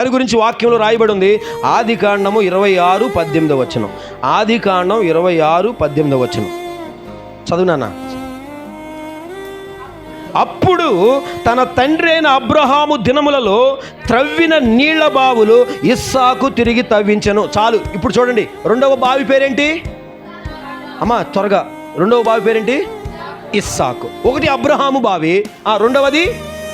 దాని గురించి వాక్యంలో రాయబడి ఉంది. ఆది కాండము ఇరవై ఆరు పద్దెనిమిది వచనం. ఆది కాండం ఇరవై ఆరు పద్దెనిమిది వచ్చను చదువునానా అప్పుడు తన తండ్రి అయిన అబ్రహాము దినములలో త్రవ్విన నీళ్ళ బావులు ఇస్సాకు తిరిగి తవ్వించను. చాలు ఇప్పుడు చూడండి. రెండవ బావి పేరేంటి? అమ్మా త్వరగా. రెండవ బావి పేరేంటి? ఇస్సాకు. ఒకటి అబ్రహాము బావి ఆ రెండవది?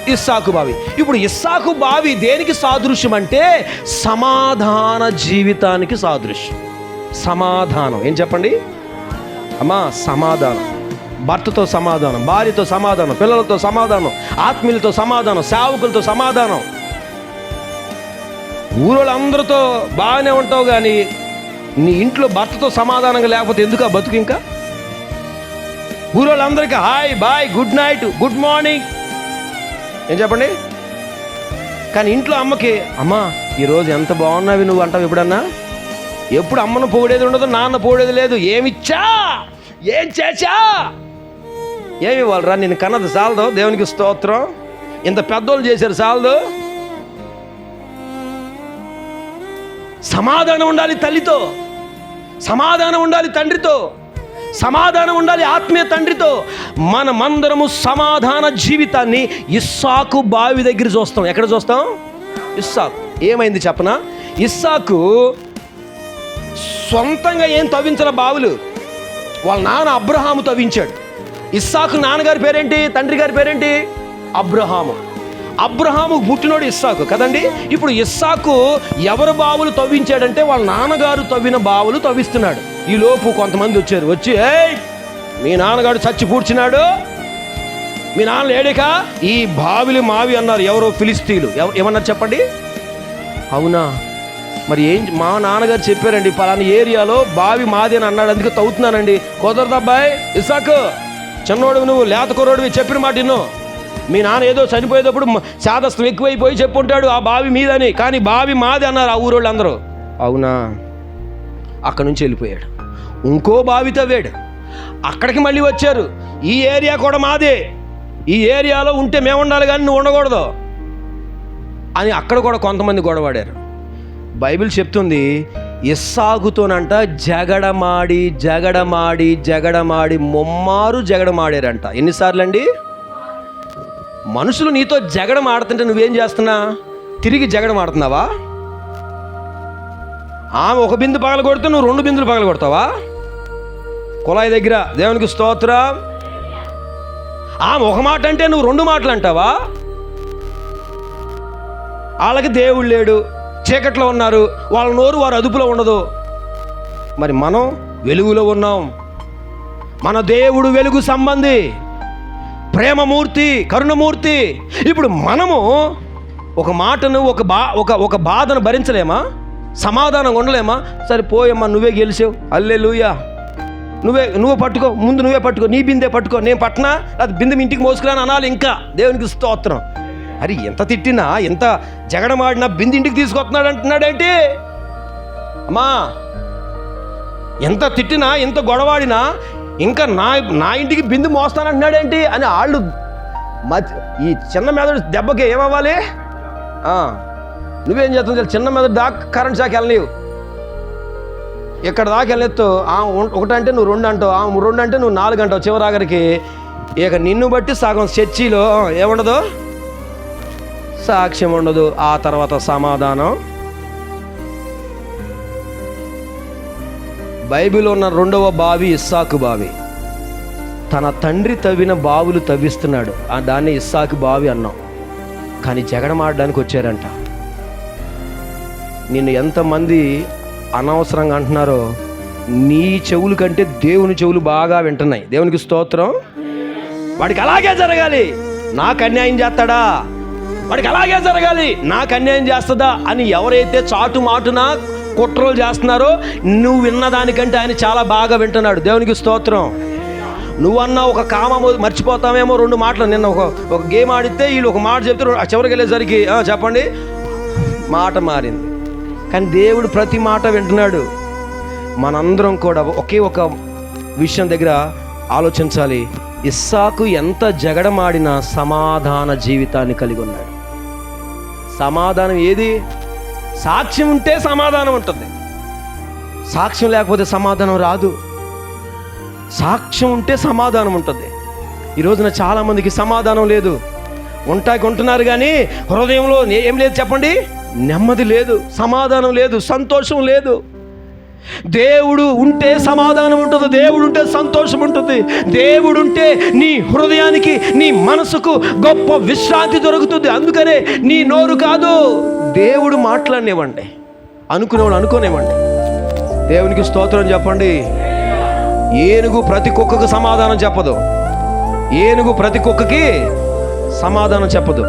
ఇస్సాకు బావి. ఇప్పుడు ఇస్సాకు బావి దేనికి సాదృశ్యం అంటే సమాధాన జీవితానికి సాదృశ్యం. సమాధానం. ఏం చెప్పండి? అమ్మా సమాధానం. భర్తతో సమాధానం భార్యతో సమాధానం పిల్లలతో సమాధానం ఆత్మీయులతో సమాధానం సేవకులతో సమాధానం. ఊరోళ్ళందరితో బాగానే ఉంటావు కానీ నీ ఇంట్లో భర్తతో సమాధానంగా లేకపోతే ఎందుకు ఆ బతుకు ఇంకా? ఊరోళ్ళందరికీ hi bye good night good morning. ఏం చెప్పండి? కానీ ఇంట్లో అమ్మకి అమ్మా ఈరోజు ఎంత బాగున్నావి నువ్వు అంటావు ఎప్పుడన్నా? ఎప్పుడు అమ్మను పొగిడేది ఉండదు నాన్న పొగిడేది లేదు. ఏమిచ్చా? ఏం చేచా? ఏమి వాళ్ళరా నేను కన్నది చాలదు దేవునికి స్తోత్రం. ఇంత పెద్దోళ్ళు చేశారు చాలదు. సమాధానం ఉండాలి తల్లితో. సమాధానం ఉండాలి తండ్రితో. సమాధానం ఉండాలి ఆత్మీయ తండ్రితో. మనమందరము సమాధాన జీవితాన్ని ఇస్సాకు బావి దగ్గర చూస్తాం. ఎక్కడ చూస్తాం? ఇస్సాకు. ఏమైంది చెప్పనా? ఇస్సాకు సొంతంగా ఏం తవ్వించిన బావులు. వాళ్ళ నాన్న అబ్రహాము తవ్వించాడు. ఇస్సాకు నాన్నగారి పేరేంటి? తండ్రి గారి పేరేంటి? అబ్రహాము. అబ్రహాము పుట్టినోడు ఇస్సాకు కదండి? ఇప్పుడు ఇస్సాకు ఎవరు బావులు తవ్వించాడంటే వాళ్ళ నాన్నగారు తవ్విన బావులు తవ్విస్తున్నాడు. ఈలోపు కొంతమంది వచ్చారు. వచ్చి ఏయ్ మీ నాన్నగాడు చచ్చి పూడ్చినాడు? మీ నాన్న లేడేక? ఈ బావిలు మావి అన్నారు ఎవరో ఫిలిస్తీన్లు. ఏమన్నారు చెప్పండి? అవునా మరి ఏం మా నాన్నగారు చెప్పారండి పలానా ఏరియాలో బావి మాది అని అన్నాడు అందుకే తవ్వుతున్నానండి. కుదరదు అబ్బాయి? ఇసాకు చిన్నోడు నువ్వు లేత కుర్రోడివి చెప్పిన మాట విన్ను మీ నాన్న ఏదో చనిపోయేటప్పుడు మ- శాదస్తం ఎక్కువైపోయి చెప్పుంటాడు ఆ బావి మీదని. కానీ బావి మాది అన్నారు ఆ ఊరోళ్ళు అందరూ అవునా అక్కడి నుంచి వెళ్ళిపోయాడు. ఇంకో బావి తవ్వాడు అక్కడికి మళ్ళీ వచ్చారు. ఈ ఏరియా కూడా మాదే. ఈ ఏరియాలో ఉంటే మేము ఉండాలి కానీ నువ్వు ఉండకూడదు అని అక్కడ కూడా కొంతమంది గొడవాడారు బైబిల్ చెప్తుంది ఇస్సాగుతోనంట జగడమాడి జగడమాడి జగడమాడి ముమ్మారు జగడమాడారంట. ఎన్నిసార్లు అండి మనుషులు నీతో జగడం ఆడుతుంటే నువ్వేం చేస్తున్నా? తిరిగి జగడం ఆడుతున్నావా ఆమె ఒక బిందు పగల కొడితే నువ్వు రెండు బిందులు పగల కొడతావా కుళాయి దగ్గర దేవునికి స్తోత్రం. ఆమె ఒక మాట అంటే నువ్వు రెండు మాటలు అంటావా? వాళ్ళకి దేవుడు లేడు చీకట్లో ఉన్నారు వాళ్ళ నోరు వారు అదుపులో ఉండదు. మరి మనం వెలుగులో ఉన్నాం. మన దేవుడు వెలుగు సంబంధి ప్రేమమూర్తి కరుణమూర్తి. ఇప్పుడు మనము ఒక మాటను ఒక బా ఒక ఒక బాధను భరించలేమా? సమాధానం ఉండలేమా సరే పోయమ్మా నువ్వే గెలిచావు. అల్లే నువ్వే నువ్వే పట్టుకో ముందు నువ్వే పట్టుకో నీ బిందే పట్టుకో. నేను పట్టినా అది బిందె ఇంటికి మోసుకురాను అనాలి ఇంకా. దేవునికి స్తోత్రం. అరే ఎంత తిట్టినా ఎంత జగడమాడినా బింది ఇంటికి తీసుకొస్తున్నాడు అంటున్నాడేంటి? అమ్మా ఎంత తిట్టినా ఎంత గొడవాడినా ఇంకా నా నా ఇంటికి బిందు మోస్తానంటున్నాడేంటి అని వాళ్ళు ఈ చిన్న మీద దెబ్బకి ఏమవ్వాలి? ఆ, నువ్వేం చేస్తుంది చిన్న మీద దాకా కరెంట్ షాక్ వెళ్ళలేవు ఇక్కడ దాకా వెళ్ళెత్తు? ఆ ఒకటంటే నువ్వు రెండు అంటావు ఆ రెండు అంటే నువ్వు నాలుగు అంటావు చివరాగరికి ఇక నిన్ను బట్టి సగం చర్చిలో ఏముండదు? సాక్ష్యం ఉండదు. ఆ తర్వాత సమాధానం. బైబిల్ ఉన్న రెండవ బావి ఇస్సాకు బావి. తన తండ్రి తవ్విన బావులు తవ్విస్తున్నాడు. ఆ దాన్ని ఇస్సాకు బావి అన్నాం. కానీ జగడమాడడానికి వచ్చారంట. నిన్ను ఎంతమంది అనవసరంగా అంటున్నారో నీ చెవులు కంటే దేవుని చెవులు బాగా వింటున్నాయి. దేవునికి స్తోత్రం. వాడికి అలాగే జరగాలి. నాకు అన్యాయం చేస్తాడా? వాడికి అలాగే జరగాలి. నాకు అన్యాయం చేస్తుందా అని ఎవరైతే చాటు మాటున కుట్రలు చేస్తున్నారో నువ్వు విన్న దానికంటే ఆయన చాలా బాగా వింటున్నాడు. దేవునికి స్తోత్రం. నువ్వన్నా ఒక కామ మర్చిపోతామేమో రెండు మాటలు. నిన్న ఒక ఒక గేమ్ ఆడితే వీళ్ళు ఒక మాట చెప్తే చివరికి వెళ్ళేసరికి చెప్పండి. మాట మారింది. కానీ దేవుడు ప్రతి మాట వింటున్నాడు. మనందరం కూడా ఒకే ఒక విషయం దగ్గర ఆలోచించాలి. ఇస్సాకు ఎంత జగడమాడినా సమాధాన జీవితాన్ని కలిగి ఉన్నాడు. సమాధానం ఏది? సాక్ష్యం ఉంటే సమాధానం ఉంటుంది. సాక్ష్యం లేకపోతే సమాధానం రాదు. సాక్ష్యం ఉంటే సమాధానం ఉంటుంది. ఈ రోజున చాలామందికి సమాధానం లేదు. ఉంటాకి ఉంటున్నారు కానీ హృదయంలో ఏం లేదు చెప్పండి? నెమ్మది లేదు సమాధానం లేదు సంతోషం లేదు. దేవుడు ఉంటే సమాధానం ఉంటుంది దేవుడు ఉంటే సంతోషం ఉంటుంది. దేవుడు ఉంటే నీ హృదయానికి నీ మనసుకు గొప్ప విశ్రాంతి దొరుకుతుంది. అందుకనే నీ నోరు కాదు. దేవుడు మాట్లాడినివ్వండి అనుకునేవాడు అనుకోనివ్వండి. దేవునికి స్తోత్రం చెప్పండి. ఏనుగు ప్రతి కుక్కకు సమాధానం చెప్పదు. ఏనుగు ప్రతి కుక్కకి సమాధానం చెప్పదు.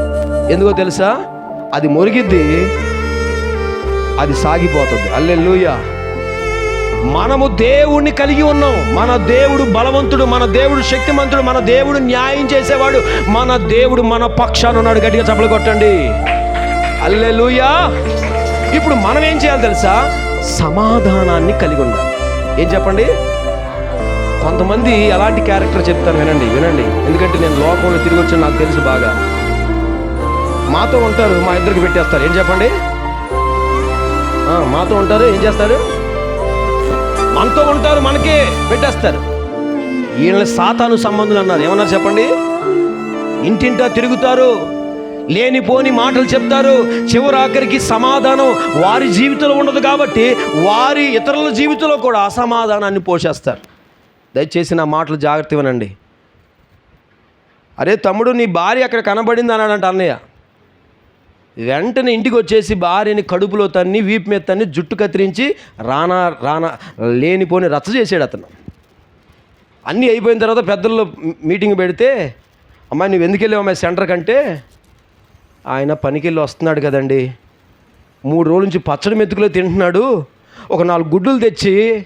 ఎందుకో తెలుసా? అది మురిగిద్ది అది సాగిపోతుంది. అల్లెల్లుయ మనము దేవుణ్ణి కలిగి ఉన్నాం. మన దేవుడు బలవంతుడు మన దేవుడు శక్తిమంతుడు మన దేవుడు న్యాయం చేసేవాడు మన దేవుడు మన పక్షాన ఉన్నాడు. గట్టిగా చప్పలు కొట్టండి. అల్లెలుయా ఇప్పుడు మనం ఏం చేయాలి తెలుసా? సమాధానాన్ని కలిగి ఉండాలి. ఏం చెప్పండి? కొంతమంది ఎలాంటి క్యారెక్టర్ చెప్తాను వినండి వినండి. ఎందుకంటే నేను లోకంలో తిరిగి వచ్చాను నాకు తెలుసు బాగా. మాతో ఉంటారు మా ఇద్దరికి పెట్టేస్తారు. ఏం చెప్పండి? మాతో ఉంటారు ఏం చేస్తారు? మనతో ఉంటారు మనకే పెట్టేస్తారు. వీళ్ళని సాతాను సంబంధులు అన్నారు. ఏమన్నారు చెప్పండి? ఇంటింటా తిరుగుతారు లేనిపోని మాటలు చెప్తారు. చివరి ఆఖరికి సమాధానం వారి జీవితంలో ఉండదు కాబట్టి వారి ఇతరుల జీవితంలో కూడా అసమాధానాన్ని పోషేస్తారు. దయచేసి నా మాటలు జాగ్రత్త వినండి. అరే తమ్ముడు నీ భార్య అక్కడ కనబడింది అన్నాడంట అన్నయ్య. వెంటనే ఇంటికి వచ్చేసి భార్యని కడుపులో తన్ని వీపు మీద తన్ని జుట్టు కత్తిరించి రానా రానా లేనిపోని రచ్చ చేసాడు అతను. అన్నీ అయిపోయిన తర్వాత పెద్దల్లో మీటింగ్ పెడితే అమ్మాయి నువ్వు ఎందుకు వెళ్ళావు అమ్మాయి సెంటర్ కంటే? ఆయన పనికి వెళ్ళి వస్తున్నాడు కదండి. మూడు రోజుల నుంచి పచ్చడి మెతుకులో తింటున్నాడు. ఒక నాలుగు గుడ్లు తెచ్చి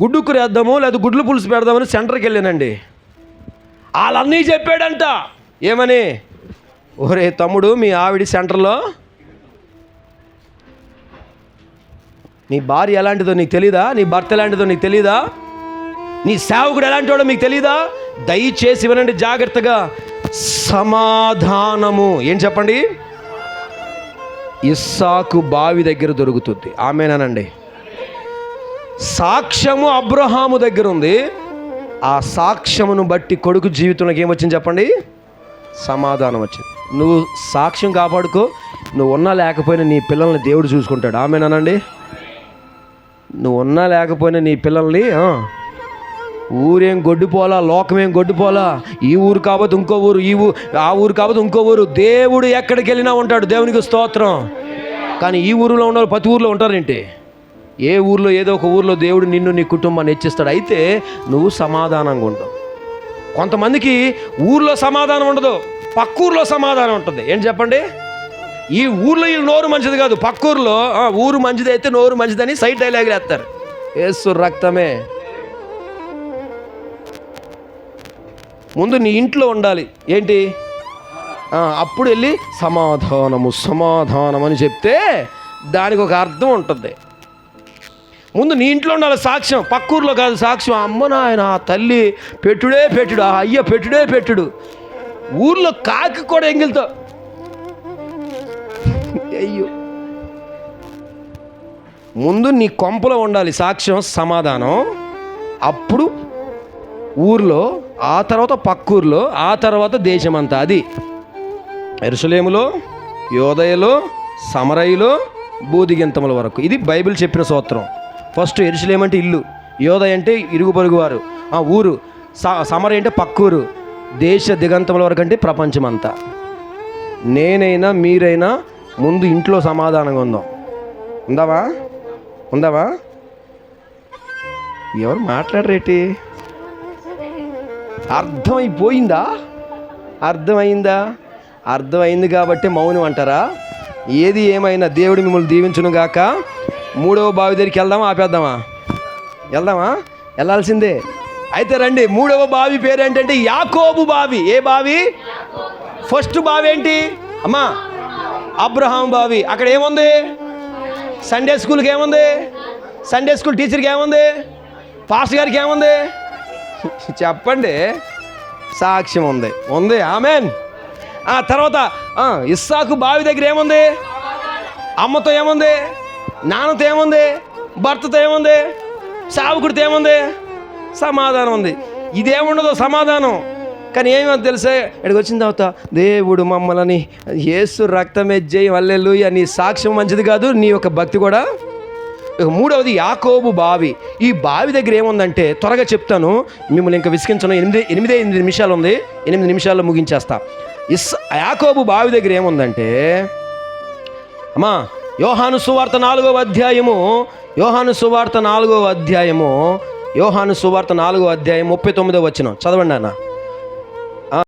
గుడ్డు వేద్దాము లేదా గుడ్లు పులుసు పెడదామని సెంటర్కి వెళ్ళానండి. వాళ్ళన్నీ చెప్పాడంట. ఏమని? ఒరే తమ్ముడు మీ ఆవిడ సెంటర్లో? నీ భార్య ఎలాంటిదో నీకు తెలీదా? నీ భర్త ఎలాంటిదో నీకు తెలీదా? నీ సేవకుడు ఎలాంటి వాడో మీకు తెలీదా? దయచేసి వినండి జాగ్రత్తగా. సమాధానము. ఏం చెప్పండి? ఇస్సాకు బావి దగ్గర దొరుకుతుంది. ఆమెనానండి. సాక్ష్యము అబ్రహాము దగ్గర ఉంది. ఆ సాక్ష్యమును బట్టి కొడుకు జీవితంలోకి ఏమొచ్చింది చెప్పండి? సమాధానం వచ్చింది. నువ్వు సాక్ష్యం కాపాడుకో నువ్వు ఉన్నా లేకపోయినా నీ పిల్లల్ని దేవుడు చూసుకుంటాడు. ఆమెనానండి నువ్వు ఉన్నా లేకపోయినా నీ పిల్లల్ని ఊరేం గొడ్డుపోలా లోకమేం గొడ్డుపోలా ఈ ఊరు కాబట్టి ఇంకో ఊరు ఈ ఊ ఆ ఊరు కాబట్టి ఇంకో ఊరు. దేవుడు ఎక్కడికి వెళ్ళినా ఉంటాడు దేవునికి స్తోత్రం. కానీ ఈ ఊరిలో ఉన్న ప్రతి ఊరిలో ఉంటారేంటి? ఏ ఊర్లో ఏదో ఒక ఊర్లో దేవుడు నిన్ను నీ కుటుంబాన్ని హెచ్చిస్తాడు. అయితే నువ్వు సమాధానంగా ఉండవు. కొంతమందికి ఊర్లో సమాధానం ఉండదు. పక్కూర్లో సమాధానం ఉంటుంది. ఏంటి చెప్పండి? ఈ ఊర్లో ఈ నోరు మంచిది కాదు. పక్కూరులో ఊరు మంచిది అయితే నోరు మంచిదని సైడ్ డైలాగులు వేస్తారు ఏసు రక్తమే. ముందు నీ ఇంట్లో ఉండాలి. ఏంటి? అప్పుడు వెళ్ళి సమాధానము సమాధానం అని చెప్తే దానికి ఒక అర్థం ఉంటుంది. ముందు నీ ఇంట్లో ఉండాలి సాక్ష్యం. పక్కూర్లో కాదు సాక్ష్యం. అమ్మ నాయన తల్లి పెట్టుడే పెట్టుడు ఆ అయ్య పెట్టుడే పెట్టుడు. ఊర్లో కాకి కూడా ఎంగిల్తో. అయ్యో. ముందు నీ కొంపలో ఉండాలి సాక్ష్యం సమాధానం. అప్పుడు ఊర్లో ఆ తర్వాత పక్కూర్లో ఆ తర్వాత దేశమంతా అది. ఎరుసలేములో యోదయలో సమరయిలో బూదిగింతముల వరకు. ఇది బైబిల్ చెప్పిన సూత్రం. ఫస్ట్ ఎరుసలేమంటే ఇల్లు. యోదయ అంటే ఇరుగు పొరుగువారు ఆ ఊరు. స సమర అంటే పక్కూరు. దేశ దిగంతముల వరకు అంటే ప్రపంచమంతా. నేనైనా మీరైనా ముందు ఇంట్లో సమాధానంగా ఉందాం. ఉందావా ఉందావా ఎవరు మాట్లాడరేటి అర్థమైపోయిందా? అర్థమైందా? అర్థమైంది కాబట్టి మౌనం అంటారా? ఏది ఏమైనా దేవుడు మిమ్మల్ని దీవించును గాక మూడవ బావి దగ్గరికి వెళ్దామా? ఆపేద్దామా? వెళ్దామా? వెళ్ళాల్సిందే. అయితే రండి మూడవ బావి పేరు ఏంటంటే యాకోబు బావి. ఏ బావి? ఫస్ట్ బావి ఏంటి? అమ్మా అబ్రహాం బావి. అక్కడ ఏముంది? సండే స్కూల్కి ఏముంది? సండే స్కూల్ టీచర్కి ఏముంది? పాస్ట్ గారికి ఏముంది? చెప్పండి సాక్ష్యం ఉంది. ఉంది ఆమెన్. ఆ తర్వాత ఇస్సాకు బావి దగ్గర ఏముంది? అమ్మతో ఏముంది? నాన్నతో ఏముంది? భర్తతో ఏముంది? సావుకుడితో ఏముంది? సమాధానం ఉంది. ఇదేముండదు సమాధానం. కానీ ఏమో తెలిసే ఇక్కడికి వచ్చిన తర్వాత దేవుడు మమ్మల్ని ఏసు రక్తమే జై వల్లెలు నీ సాక్ష్యం మంచిది కాదు నీ యొక్క భక్తి కూడా. మూడవది యాకోబు బావి. ఈ బావి దగ్గర ఏముందంటే త్వరగా చెప్తాను మిమ్మల్ని ఇంకా విసిగించను. ఎనిమిది ఎనిమిది ఎనిమిది నిమిషాలు ఉంది. ఎనిమిది నిమిషాల్లో ముగించేస్తా. ఇస్ యాకోబు బావి దగ్గర ఏముందంటే అమ్మా యోహాను సువార్త నాలుగవ అధ్యాయము యోహాను సువార్త నాలుగవ అధ్యాయము యోహాను సువార్త నాలుగో అధ్యాయం ముప్పై తొమ్మిదో వచ్చిన చదవండి అన్న.